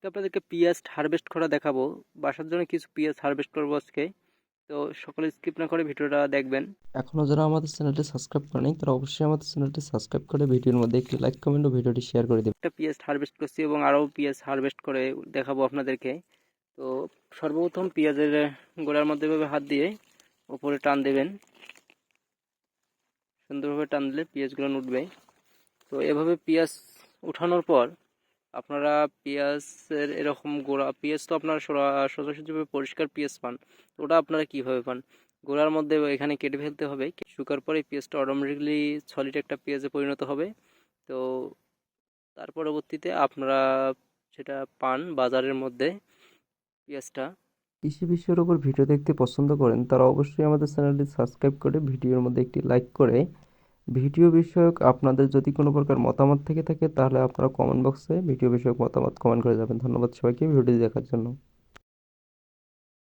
আজকে আপনাদেরকে পিঁয়াজ হারভেস্ট করা দেখাবো। বাসার জন্য কিছু পিঁয়াজ হারভেস্ট করব আজকে। তো সকলে স্কিপ না করে ভিডিওটা দেখবেন। এখনও যারা আমাদের চ্যানেলটি সাবস্ক্রাইব করেনি তারা অবশ্যই আমাদের চ্যানেলটি সাবস্ক্রাইব করে ভিডিওর মধ্যে একটি লাইক কমেন্ট ও ভিডিওটি শেয়ার করে দেবেন। একটা পিঁয়াজ হারভেস্ট করছি এবং আরও পিঁয়াজ হারভেস্ট করে দেখাবো আপনাদেরকে। তো সর্বপ্রথম পেঁয়াজের গোড়ার মধ্যে এভাবে হাত দিয়ে উপরে টান দেবেন। সুন্দরভাবে টান দিলে পেঁয়াজগুলো উঠবে। তো এভাবে পেঁয়াজ উঠানোর পর আপনারা পেঁয়াজের এরকম গোড়া, পেঁয়াজ তো আপনারা সোজাসুজিভাবে পরিষ্কার পেঁয়াজ পান, ওটা আপনারা কীভাবে পান? গোড়ার মধ্যে এখানে কেটে ফেলতে হবে, শুকার পরে পেঁয়াজটা অটোমেটিকলি সলিড একটা পেঁয়াজে পরিণত হবে। তো তার পরবর্তীতে আপনারা সেটা পান বাজারের মধ্যে পেঁয়াজটা। কৃষি বিষয়ের উপর ভিডিও দেখতে পছন্দ করেন, তারা অবশ্যই আমাদের চ্যানেলটি সাবস্ক্রাইব করে ভিডিওর মধ্যে একটি লাইক করে ভিডিও বিষয়ক আপনাদের যদি কোনো প্রকার মতামত থেকে থাকে, তাহলে আপনারা কমেন্ট বক্সে ভিডিও বিষয়ক মতামত কমেন্ট করে যাবেন। ধন্যবাদ সবাইকে, ভিডিওটি দেখার জন্য।